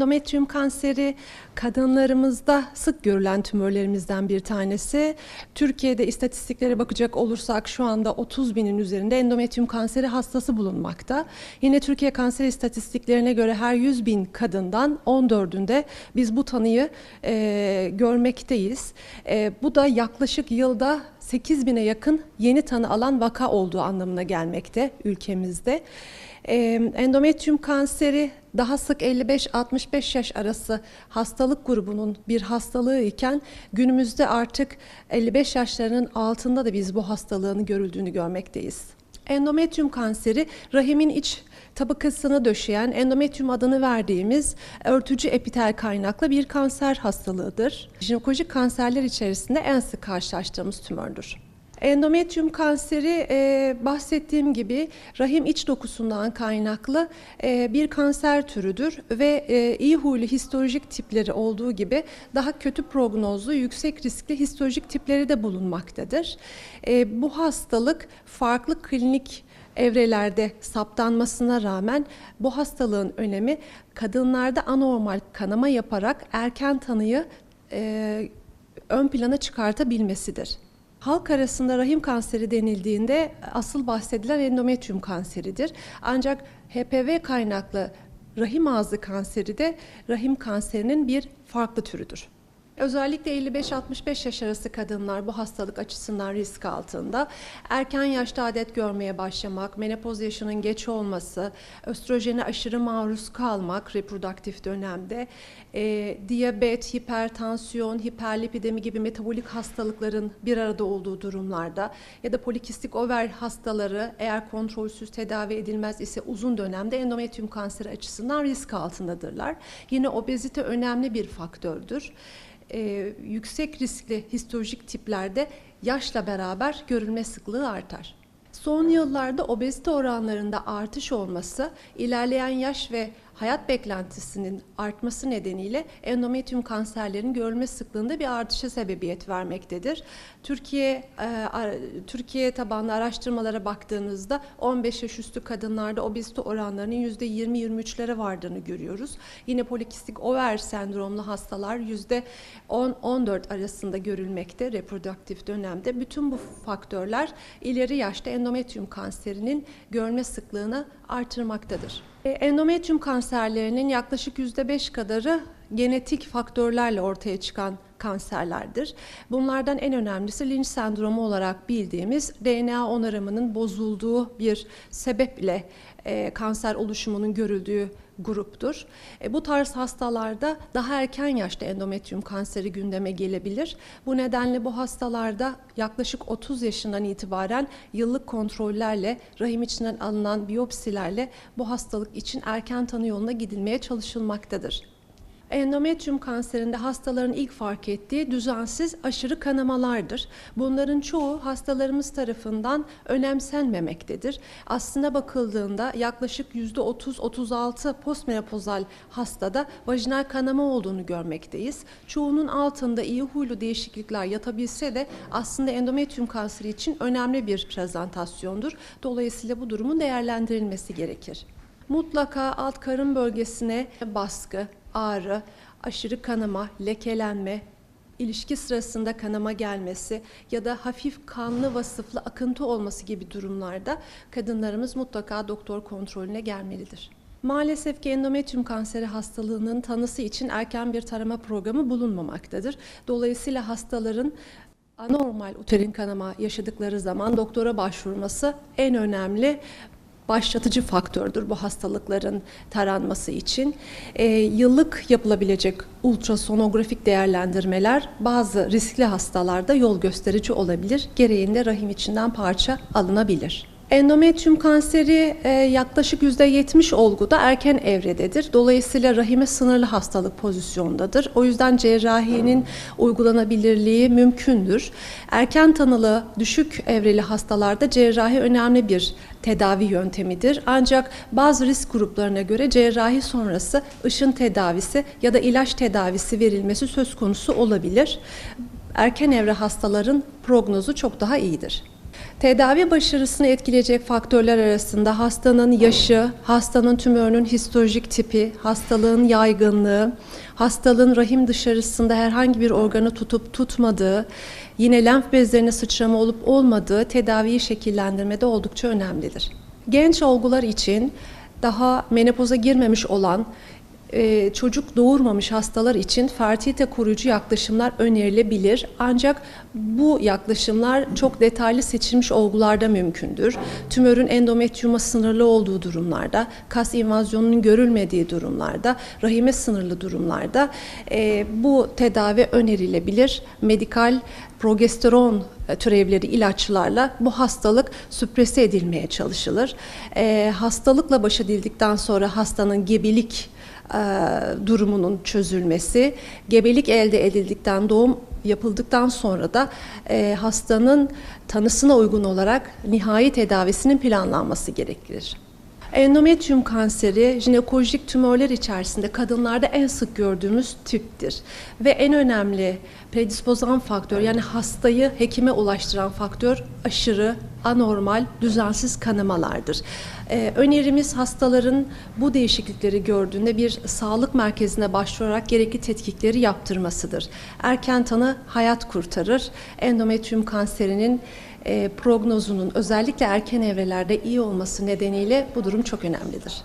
Endometrium kanseri kadınlarımızda sık görülen tümörlerimizden bir tanesi. Türkiye'de istatistiklere bakacak olursak şu anda 30 binin üzerinde endometrium kanseri hastası bulunmakta. Yine Türkiye kanser istatistiklerine göre her 100 bin kadından 14'ünde biz bu tanıyı e, görmekteyiz. E, bu da yaklaşık yılda 8 bine yakın yeni tanı alan vaka olduğu anlamına gelmekte ülkemizde. Endometrium kanseri daha sık 55-65 yaş arası hastalık grubunun bir hastalığı iken günümüzde artık 55 yaşlarının altında da biz bu hastalığın görüldüğünü görmekteyiz. Endometrium kanseri rahimin iç tabakasını döşeyen endometrium adını verdiğimiz örtücü epitel kaynaklı bir kanser hastalığıdır. Jinekolojik kanserler içerisinde en sık karşılaştığımız tümördür. Endometrium kanseri e, bahsettiğim gibi rahim iç dokusundan kaynaklı e, bir kanser türüdür ve e, iyi huylu histolojik tipleri olduğu gibi daha kötü prognozlu yüksek riskli histolojik tipleri de bulunmaktadır. E, bu hastalık farklı klinik evrelerde saptanmasına rağmen bu hastalığın önemi kadınlarda anormal kanama yaparak erken tanıyı e, ön plana çıkartabilmesidir. Halk arasında rahim kanseri denildiğinde asıl bahsedilen endometrium kanseridir. Ancak HPV kaynaklı rahim ağzı kanseri de rahim kanserinin bir farklı türüdür. Özellikle 55-65 yaş arası kadınlar bu hastalık açısından risk altında. Erken yaşta adet görmeye başlamak, menopoz yaşının geç olması, östrojene aşırı maruz kalmak reproduktif dönemde, e, diyabet, hipertansiyon, hiperlipidemi gibi metabolik hastalıkların bir arada olduğu durumlarda ya da polikistik over hastaları eğer kontrolsüz tedavi edilmez ise uzun dönemde endometrium kanseri açısından risk altındadırlar. Yine obezite önemli bir faktördür e, yüksek riskli histolojik tiplerde yaşla beraber görülme sıklığı artar. Son yıllarda obezite oranlarında artış olması, ilerleyen yaş ve hayat beklentisinin artması nedeniyle endometrium kanserlerin görülme sıklığında bir artışa sebebiyet vermektedir. Türkiye e, Türkiye tabanlı araştırmalara baktığınızda 15 yaş üstü kadınlarda obezite oranlarının %20-23'lere vardığını görüyoruz. Yine polikistik over sendromlu hastalar %10-14 arasında görülmekte reproduktif dönemde. Bütün bu faktörler ileri yaşta endometrium kanserinin görülme sıklığını artırmaktadır. E, endometrium kanserlerinin yaklaşık %5 kadarı genetik faktörlerle ortaya çıkan kanserlerdir. Bunlardan en önemlisi Lynch sendromu olarak bildiğimiz DNA onarımının bozulduğu bir sebeple e, kanser oluşumunun görüldüğü gruptur. E, bu tarz hastalarda daha erken yaşta endometrium kanseri gündeme gelebilir. Bu nedenle bu hastalarda yaklaşık 30 yaşından itibaren yıllık kontrollerle, rahim içinden alınan biyopsilerle bu hastalık için erken tanı yoluna gidilmeye çalışılmaktadır. Endometrium kanserinde hastaların ilk fark ettiği düzensiz aşırı kanamalardır. Bunların çoğu hastalarımız tarafından önemsenmemektedir. Aslında bakıldığında yaklaşık %30-36 postmenopozal hastada vajinal kanama olduğunu görmekteyiz. Çoğunun altında iyi huylu değişiklikler yatabilse de aslında endometrium kanseri için önemli bir prezentasyondur. Dolayısıyla bu durumun değerlendirilmesi gerekir. Mutlaka alt karın bölgesine baskı, ağrı, aşırı kanama, lekelenme, ilişki sırasında kanama gelmesi ya da hafif kanlı vasıflı akıntı olması gibi durumlarda kadınlarımız mutlaka doktor kontrolüne gelmelidir. Maalesef ki endometrium kanseri hastalığının tanısı için erken bir tarama programı bulunmamaktadır. Dolayısıyla hastaların anormal uterin kanama yaşadıkları zaman doktora başvurması en önemli başlatıcı faktördür bu hastalıkların taranması için. E, yıllık yapılabilecek ultrasonografik değerlendirmeler bazı riskli hastalarda yol gösterici olabilir. Gereğinde rahim içinden parça alınabilir. Endometrium kanseri e, yaklaşık %70 olguda erken evrededir. Dolayısıyla rahime sınırlı hastalık pozisyondadır. O yüzden cerrahinin uygulanabilirliği mümkündür. Erken tanılı düşük evreli hastalarda cerrahi önemli bir tedavi yöntemidir. Ancak bazı risk gruplarına göre cerrahi sonrası ışın tedavisi ya da ilaç tedavisi verilmesi söz konusu olabilir. Erken evre hastaların prognozu çok daha iyidir. Tedavi başarısını etkileyecek faktörler arasında hastanın yaşı, hastanın tümörünün histolojik tipi, hastalığın yaygınlığı, hastalığın rahim dışarısında herhangi bir organı tutup tutmadığı, yine lenf bezlerine sıçrama olup olmadığı tedaviyi şekillendirmede oldukça önemlidir. Genç olgular için daha menopoza girmemiş olan e, çocuk doğurmamış hastalar için fertilite koruyucu yaklaşımlar önerilebilir. Ancak bu yaklaşımlar çok detaylı seçilmiş olgularda mümkündür. Tümörün endometriyuma sınırlı olduğu durumlarda, kas invazyonunun görülmediği durumlarda, rahime sınırlı durumlarda e, bu tedavi önerilebilir. Medikal progesteron e, türevleri ilaçlarla bu hastalık süprese edilmeye çalışılır. E, hastalıkla baş edildikten sonra hastanın gebelik durumunun çözülmesi, gebelik elde edildikten doğum yapıldıktan sonra da e, hastanın tanısına uygun olarak nihai tedavisinin planlanması gerekir. Endometrium kanseri jinekolojik tümörler içerisinde kadınlarda en sık gördüğümüz tiptir ve en önemli predispozan faktör yani hastayı hekime ulaştıran faktör aşırı anormal düzensiz kanamalardır. Ee, önerimiz hastaların bu değişiklikleri gördüğünde bir sağlık merkezine başvurarak gerekli tetkikleri yaptırmasıdır. Erken tanı hayat kurtarır. Endometrium kanserinin e, prognozunun özellikle erken evrelerde iyi olması nedeniyle bu durum çok önemlidir.